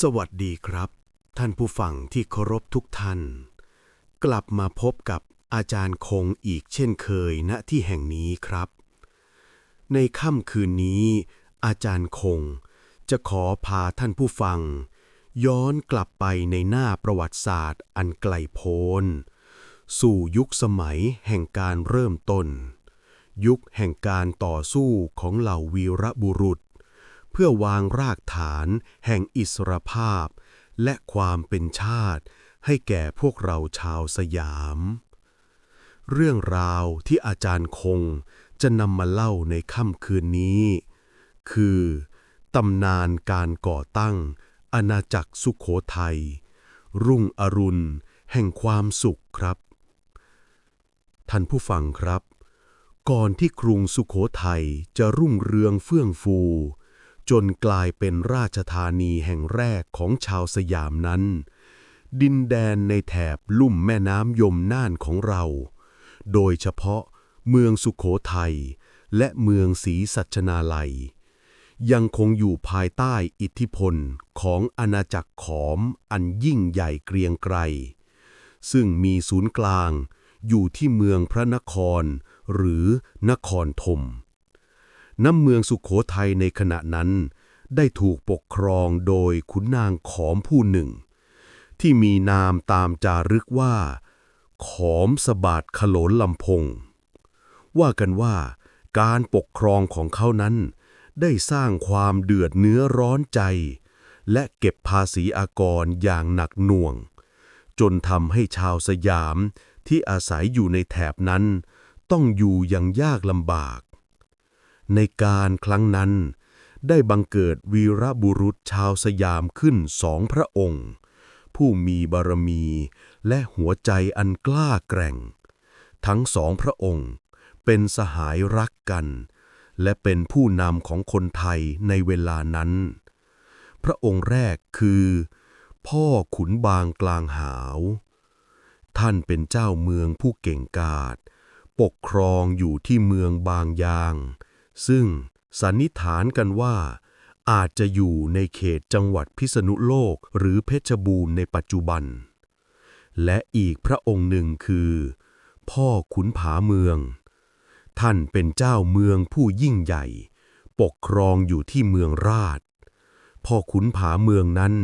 สวัสดีครับ ท่านผู้ฟังที่เคารพทุกท่าน กลับมาพบกับอาจารย์คงอีกเช่นเคยณที่แห่งนี้ครับ ในค่ำคืนนี้ อาจารย์คงจะขอพาท่านผู้ฟัง ย้อนกลับไปในหน้าประวัติศาสตร์อันไกลโพ้น สู่ยุคสมัยแห่งการเริ่มต้น ยุคแห่งการต่อสู้ของเหล่าวีรบุรุษ เพื่อวางรากฐานแห่งอิสรภาพ และความเป็นชาติ ให้แก่พวกเราชาวสยาม เรื่องราวที่อาจารย์คงจะนำมาเล่าในค่ำคืนนี้ คือตำนานการก่อตั้ง อาณาจักรสุขโขทัย รุ่งอรุณ แห่งความสุขครับ ท่านผู้ฟังครับ ก่อนที่กรุงสุขโขทัยจะรุ่งเรืองเฟื่องฟู จนกลายเป็นราชธานีแห่งแรกของชาวสยามนั้น ดินแดนในแถบลุ่มแม่น้ำยมน่านของเรา โดยเฉพาะเมืองสุขโขทัยและเมืองศรีสัชนาลัย ยังคงอยู่ภายใต้อิทธิพลของอาณาจักรขอมอันยิ่งใหญ่เกรียงไกร ซึ่งมีศูนย์กลางอยู่ที่เมืองพระนครหรือนครธม น้ำเมืองสุขโขทัยในขณะนั้น ได้ถูกปกครองโดยขุนนางขอมผู้หนึ่ง ที่มีนามตามจารึกว่า ขอมสบาดขโลนลำพง ว่ากันว่าการปกครองของเขานั้น ได้สร้างความเดือดเนื้อร้อนใจ และเก็บภาษีอากรอย่างหนักหน่วง จนทำให้ชาวสยามที่อาศัยอยู่ในแถบนั้น ต้องอยู่อย่างยากลำบาก ในการครั้งนั้น ได้บังเกิดวีรบุรุษชาวสยามขึ้นสองพระองค์ ผู้มีบารมีและหัวใจอันกล้าแกร่ง ทั้งสองพระองค์เป็นสหายรักกัน และเป็นผู้นำของคนไทยในเวลานั้น พระองค์แรกคือ พ่อขุนบางกลางหาว ท่านเป็นเจ้าเมืองผู้เก่งกาจปกครองอยู่ที่เมืองบางยาง ซึ่งสันนิษฐานกันว่า อาจจะอยู่ในเขตจังหวัดพิษณุโลกหรือเพชรบูรณ์ในปัจจุบัน และอีกพระองค์หนึ่งคือ พ่อขุนผาเมือง ท่านเป็นเจ้าเมืองผู้ยิ่งใหญ่ ปกครองอยู่ที่เมืองราช พ่อขุนผาเมืองนั้น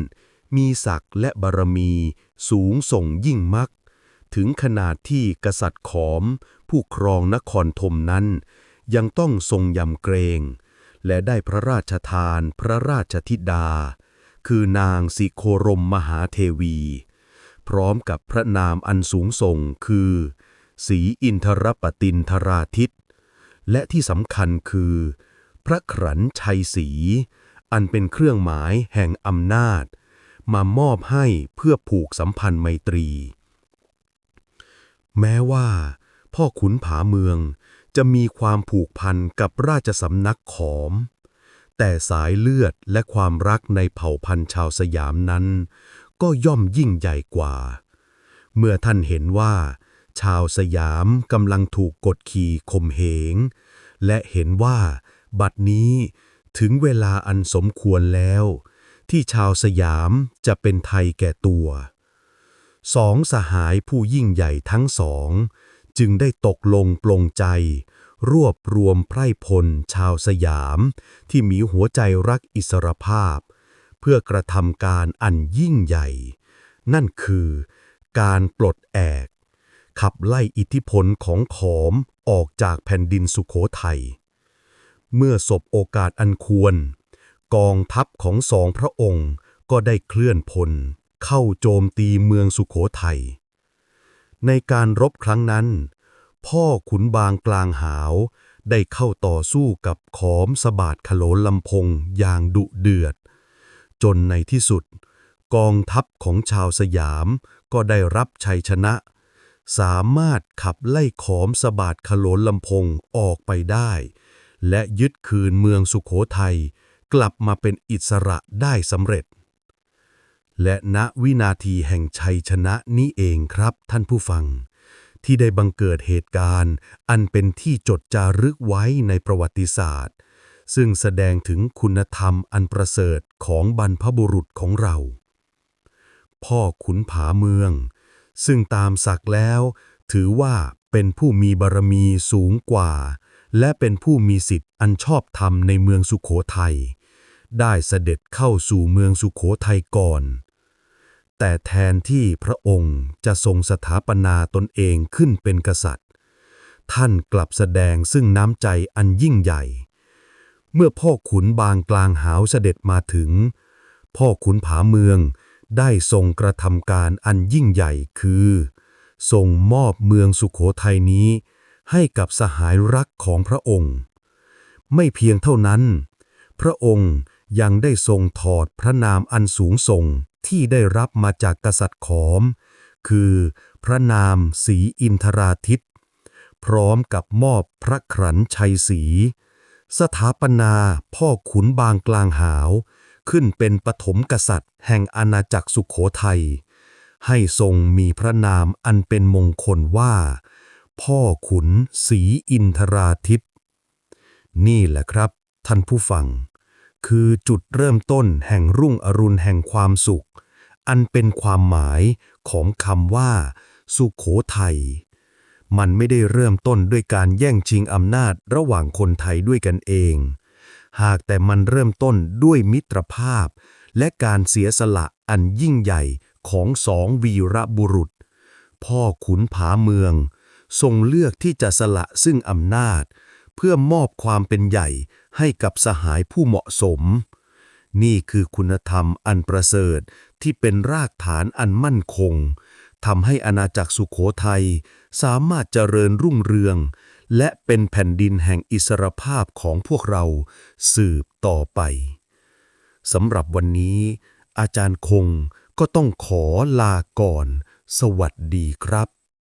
มีศักดิ์และบารมีสูงส่งยิ่งมักถึงขนาดที่กษัตริย์ขอม ผู้ครองนครธมนั้น ยังต้องทรงยำเกรง และได้พระราชทานพระราชธิดา คือนางสิโครมมหาเทวี พร้อมกับพระนามอันสูงส่งคือศรีอินทรปตินทราทิต และที่สำคัญคือ พระขรันชัยศรีอันเป็นเครื่องหมายแห่งอำนาจ มามอบให้เพื่อผูกสัมพันธ์ไมตรี แม้ว่า พ่อขุนผาเมือง จะมีความผูกพันกับราชสำนักขอม แต่สายเลือดและความรักในเผ่าพันธุ์ชาวสยามนั้น ก็ย่อมยิ่งใหญ่กว่า เมื่อท่านเห็นว่า ชาวสยามกำลังถูกกดขี่ข่มเหง และเห็นว่า บัดนี้ถึงเวลาอันสมควรแล้ว ที่ชาวสยามจะเป็นไทยแก่ตัวสองสหายผู้ยิ่งใหญ่ทั้งสอง จึงได้ตกลงปลงใจ รวบรวมไพร่พลชาวสยาม ที่มีหัวใจรักอิสรภาพ เพื่อกระทำการอันยิ่งใหญ่ นั่นคือการปลดแอก ขับไล่อิทธิพลของขอมออกจากแผ่นดินสุขโขทัยเมื่อสบโอกาสอันควร กองทัพของสองพระองค์ก็ได้เคลื่อนพล เข้าโจมตีเมืองสุขโขทัย ในการรบครั้งนั้น พ่อขุนบางกลางหาว ได้เข้าต่อสู้กับขอมสบาดขโลนลำพงอย่างดุเดือด จนในที่สุด กองทัพของชาวสยามก็ได้รับชัยชนะ สามารถขับไล่ขอมสบาดขโลนลำพงออกไปได้ และยึดคืนเมืองสุขโขทัยกลับมาเป็นอิสระได้สำเร็จ และณวินาทีแห่งชัยชนะนี้เองครับท่านผู้ฟัง ที่ได้บังเกิดเหตุการณ์ อันเป็นที่จดจารึกไว้ในประวัติศาสตร์ ซึ่งแสดงถึงคุณธรรมอันประเสริฐของบรรพบุรุษของเรา พ่อขุนผาเมือง ซึ่งตามศักดิ์แล้ว ถือว่าเป็นผู้มีบารมีสูงกว่า และเป็นผู้มีสิทธิ์อันชอบธรรมในเมืองสุขโขทัยได้เสด็จเข้าสู่เมืองสุขโขทัยก่อน แต่แทนที่พระองค์จะทรงสถาปนาตนเองขึ้นเป็นกษัตริย์ ท่านกลับแสดงซึ่งน้ำใจอันยิ่งใหญ่ เมื่อพ่อขุนบางกลางหาวเสด็จมาถึง พ่อขุนผาเมืองได้ทรงกระทำการอันยิ่งใหญ่คือทรงมอบเมืองสุขโขทัยนี้ ให้กับสหายรักของพระองค์ ไม่เพียงเท่านั้น พระองค์ ยังได้ทรงถอดพระนามอันสูงส่งที่ได้รับมาจากกษัตริย์ขอม คือพระนามศรีอินทราทิต พร้อมกับมอบพระขรันชัยศรีสถาปนาพ่อขุนบางกลางหาว ขึ้นเป็นปฐมกษัตริย์ แห่งอาณาจักรสุขโขทัย ให้ทรงมีพระนามอันเป็นมงคลว่า พ่อขุนศรีอินทราทิตนี่แหละครับ ท่านผู้ฟัง คือจุดเริ่มต้นแห่งรุ่งอรุณแห่งความสุข อันเป็นความหมายของคำว่า สุขโขทัยมันไม่ได้เริ่มต้นด้วยการแย่งชิงอำนาจระหว่างคนไทยด้วยกันเอง หากแต่มันเริ่มต้นด้วยมิตรภาพ และการเสียสละอันยิ่งใหญ่ของสองวีรบุรุษ พ่อขุนผาเมือง ทรงเลือกที่จะสละซึ่งอำนาจ เพื่อมอบความเป็นใหญ่ให้กับสหายผู้เหมาะสม นี่คือคุณธรรมอันประเสริฐที่เป็นรากฐานอันมั่นคงทำให้อาณาจักรสุขโขทัยสามารถเจริญรุ่งเรือง และเป็นแผ่นดินแห่งอิสรภาพของพวกเราสืบต่อไปสำหรับวันนี้ อาจารย์คงก็ต้องขอลาก่อน สวัสดีครับ